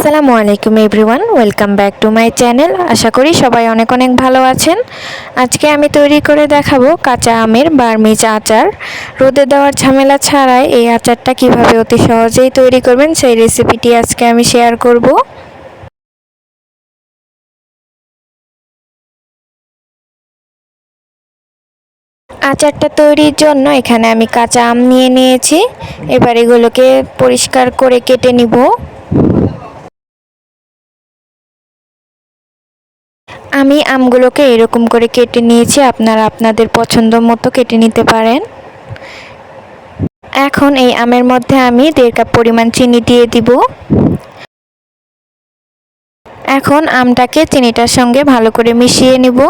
আসসালামু আলাইকুম everyone, welcome back to my channel. আশা করি সবাই অনেক অনেক ভালো আছেন। আজকে আমি তৈরি করে দেখাবো কাঁচা আমের বার্মিজ আচার। রোদে দেওয়ার ঝামেলা ছাড়াই এই আচারটা কীভাবে অতি সহজেই তৈরি করবেন সেই রেসিপিটি আজকে আমি শেয়ার করব। আচারটা তৈরির জন্য এখানে আমি কাঁচা আম নিয়ে নিয়েছি। এবার এগুলোকে পরিষ্কার করে কেটে নিব। আমি আমগুলোকে এরকম করে কেটে নিয়েছি, আপনারা আপনাদের পছন্দ মতো কেটে নিতে পারেন। এখন এই আমের মধ্যে আমি দেড় কাপ পরিমাণ চিনি দিয়ে দিব। এখন আমটাকে চিনিটার সঙ্গে ভালো করে মিশিয়ে নিব।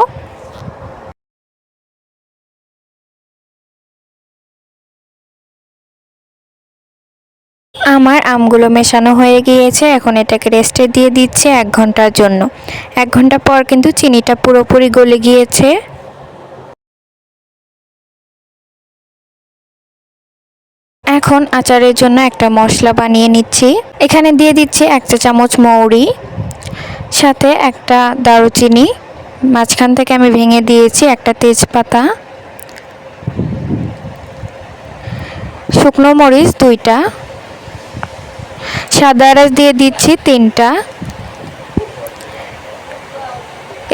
আমার আমগুলো মেশানো হয়ে গিয়েছে, এখন এটাকে রেস্টে দিয়ে দিচ্ছে এক ঘণ্টার জন্য। এক ঘণ্টা পর কিন্তু চিনিটা পুরোপুরি গলে গিয়েছে। এখন আচারের জন্য একটা মশলা বানিয়ে নিচ্ছি। এখানে দিয়ে দিচ্ছি এক চা চামচ মৌরি, সাথে একটা দারুচিনি, মাঝখান থেকে আমি ভেঙে দিয়েছি একটা তেজপাতা, শুকনো মরিচ দুইটা সাদা এলাচ দিয়ে দিচ্ছি তিনটা।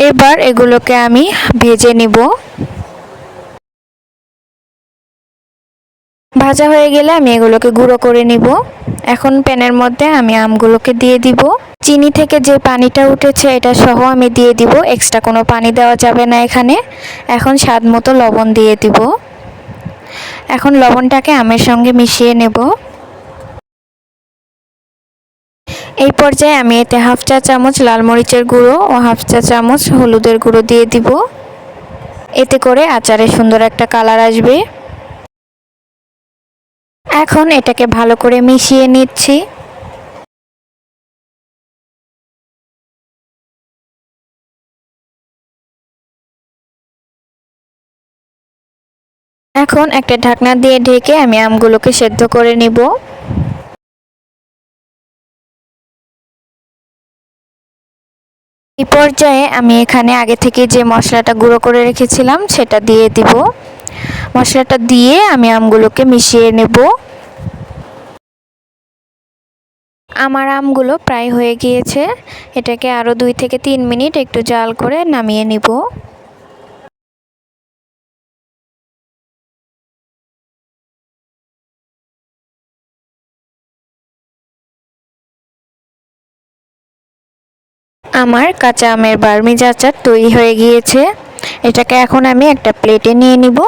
এবার এগুলোকে আমি ভেজে নিব। ভাজা হয়ে গেলে আমি এগুলোকে গুঁড়ো করে নিব। এখন প্যানের মধ্যে আমি আমগুলোকে দিয়ে দিব। চিনি থেকে যে পানিটা উঠেছে এটা সহ আমি দিয়ে দিব। এক্সট্রা কোনো পানি দেওয়া যাবে না এখানে। এখন স্বাদ মতো লবণ দিয়ে দিব। এখন লবণটাকে আমের সঙ্গে মিশিয়ে নেব। এই পর্যায়ে আমি এতে হাফ চা চামচ লাল মরিচের গুঁড়ো ও হাফ চা চামচ হলুদের গুঁড়ো দিয়ে দিব। এতে করে আচারে সুন্দর একটা কালার আসবে। এখন এটাকে ভালো করে মিশিয়ে নিচ্ছি। এখন একটা ঢাকনা দিয়ে ঢেকে আমি আমগুলোকে সেদ্ধ করে নিব। এই পর্যায়ে আমি এখানে আগে থেকে যে মশলাটা গুঁড়ো করে রেখেছিলাম, সেটা দিয়ে দিব। মশলাটা দিয়ে আমি আমগুলোকে মিশিয়ে নেব। আমার আমগুলো প্রায় হয়ে গিয়েছে। এটাকে আরও দুই থেকে তিন মিনিট একটু জাল করে নামিয়ে নিব। আমার কাঁচা আমের বার্মিজ আচার তৈরি হয়ে গিয়েছে। এটাকে এখন আমি একটা প্লেটে নিয়ে নিব।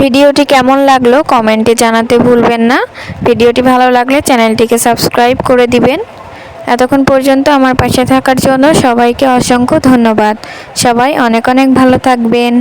ভিডিওটি কেমন লাগল কমেন্টে জানাতে ভুলবেন না। ভিডিওটি ভালো লাগলে চ্যানেলটিকে সাবস্ক্রাইব করে দিবেন। এতক্ষণ পর্যন্ত আমার পাশে থাকার জন্য সবাইকে অসংখ্য ধন্যবাদ। সবাই অনেক অনেক ভালো থাকবেন।